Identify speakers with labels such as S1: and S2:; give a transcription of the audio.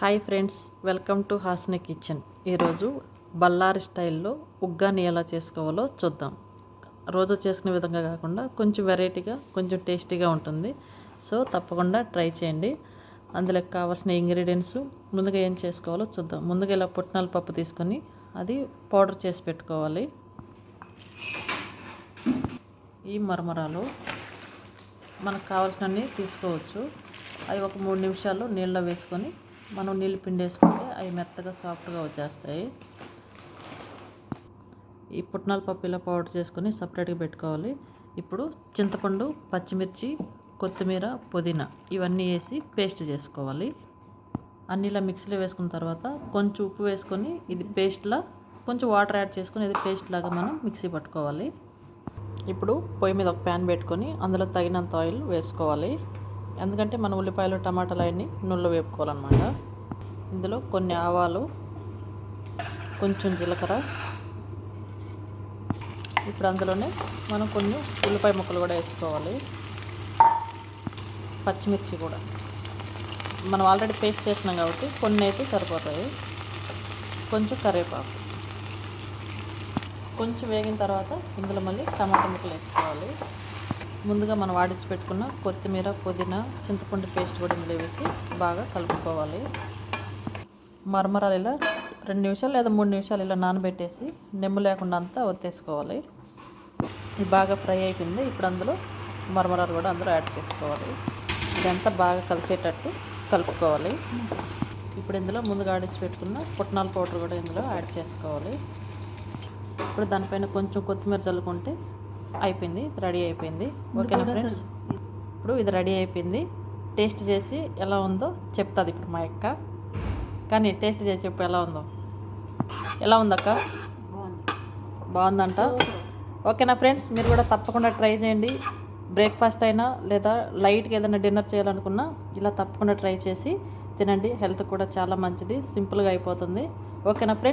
S1: Hi friends welcome to Hasni kitchen. ఈరోజు బల్లారి స్టైల్లో ఉగ్గాని ఎలా చేసుకోవాలో చూద్దాం. రోజు చేసుకునే విధంగా కాకుండా కొంచెం వెరైటీగా కొంచెం టేస్టీగా ఉంటుంది. సో తప్పకుండా ట్రై చేయండి. అందులో కావాల్సిన ఇంగ్రీడియంట్స్ ముందుగా ఏం చేసుకోవాలో చూద్దాం. ముందుగా ఇలా పుట్నాల పప్పు తీసుకొని అది పౌడర్ చేసి పెట్టుకోవాలి. ఈ మరమరాలు మనకు కావాల్సినవి తీసుకోవచ్చు. అవి ఒక మూడు నిమిషాలు నీళ్ళలో వేసుకొని మనం నీళ్ళు పిండేసుకుంటే అవి మెత్తగా సాఫ్ట్గా వచ్చేస్తాయి. ఈ పుట్నాల పప్పు ఇలా పౌడర్ చేసుకొని సపరేట్గా పెట్టుకోవాలి. ఇప్పుడు చింతపండు పచ్చిమిర్చి కొత్తిమీర పుదీనా ఇవన్నీ వేసి పేస్ట్ చేసుకోవాలి. అన్నిలా మిక్సీలో వేసుకున్న తర్వాత కొంచెం ఉప్పు వేసుకొని ఇది పేస్ట్లా కొంచెం వాటర్ యాడ్ చేసుకొని ఇది పేస్ట్ లాగా మనం మిక్సీ పట్టుకోవాలి. ఇప్పుడు పొయ్యి మీద ఒక ప్యాన్ పెట్టుకొని అందులో తగినంత ఆయిల్ వేసుకోవాలి. ఎందుకంటే మన ఉల్లిపాయలు టమాటాలు అవన్నీ నూనెలో వేపుకోవాలన్నమాట. ఇందులో కొన్ని ఆవాలు కొంచెం జీలకర్ర. ఇప్పుడు అందులోనే మనం కొన్ని ఉల్లిపాయ ముక్కలు కూడా వేసుకోవాలి. పచ్చిమిర్చి కూడా. మనం ఆల్రెడీ పేస్ట్ చేసినాం కాబట్టి కొన్ని అయితే సరిపోతాయి. కొంచెం కరివేపాకు. కొంచెం వేగిన తర్వాత ఇందులో మళ్ళీ టమాటా ముక్కలు వేసుకోవాలి. ముందుగా మనం వాడించి పెట్టుకున్న కొత్తిమీర పుదీనా చింతపండు పేస్ట్ కూడా ఇందులో వేసి బాగా కలుపుకోవాలి. మరమరాలు ఇలా రెండు నిమిషాలు లేదా మూడు నిమిషాలు ఇలా నానబెట్టేసి నిమ్ము లేకుండా అంతా ఒత్తేసుకోవాలి. ఇది బాగా ఫ్రై అయిపోయింది. ఇప్పుడు అందులో మరమరాలు కూడా అందులో యాడ్ చేసుకోవాలి. ఇదంతా బాగా కలిసేటట్టు కలుపుకోవాలి. ఇప్పుడు ఇందులో ముందుగా ఆడించి పెట్టుకున్న పుట్నాల పౌడర్ కూడా ఇందులో యాడ్ చేసుకోవాలి. ఇప్పుడు దానిపైన కొంచెం కొత్తిమీర చల్లుకుంటే అయిపోయింది రెడీ అయిపోయింది. ఓకేనా ఫ్రెండ్స్? ఇప్పుడు ఇది రెడీ అయిపోయింది. టేస్ట్ చేసి ఎలా ఉందో చెప్తుంది ఇప్పుడు మా అక్క. కానీ టేస్ట్ చేసి చెప్పు ఎలా ఉందో. ఎలా ఉందక్క? బాగుందంట? ఓకేనా ఫ్రెండ్స్? మీరు కూడా తప్పకుండా ట్రై చేయండి. బ్రేక్ఫాస్ట్ అయినా లేదా లైట్గా ఏదైనా డిన్నర్ చేయాలనుకున్నా ఇలా తప్పకుండా ట్రై చేసి తినండి. హెల్త్ కూడా చాలా మంచిది. సింపుల్గా అయిపోతుంది. ఓకేనా ఫ్రెండ్స్?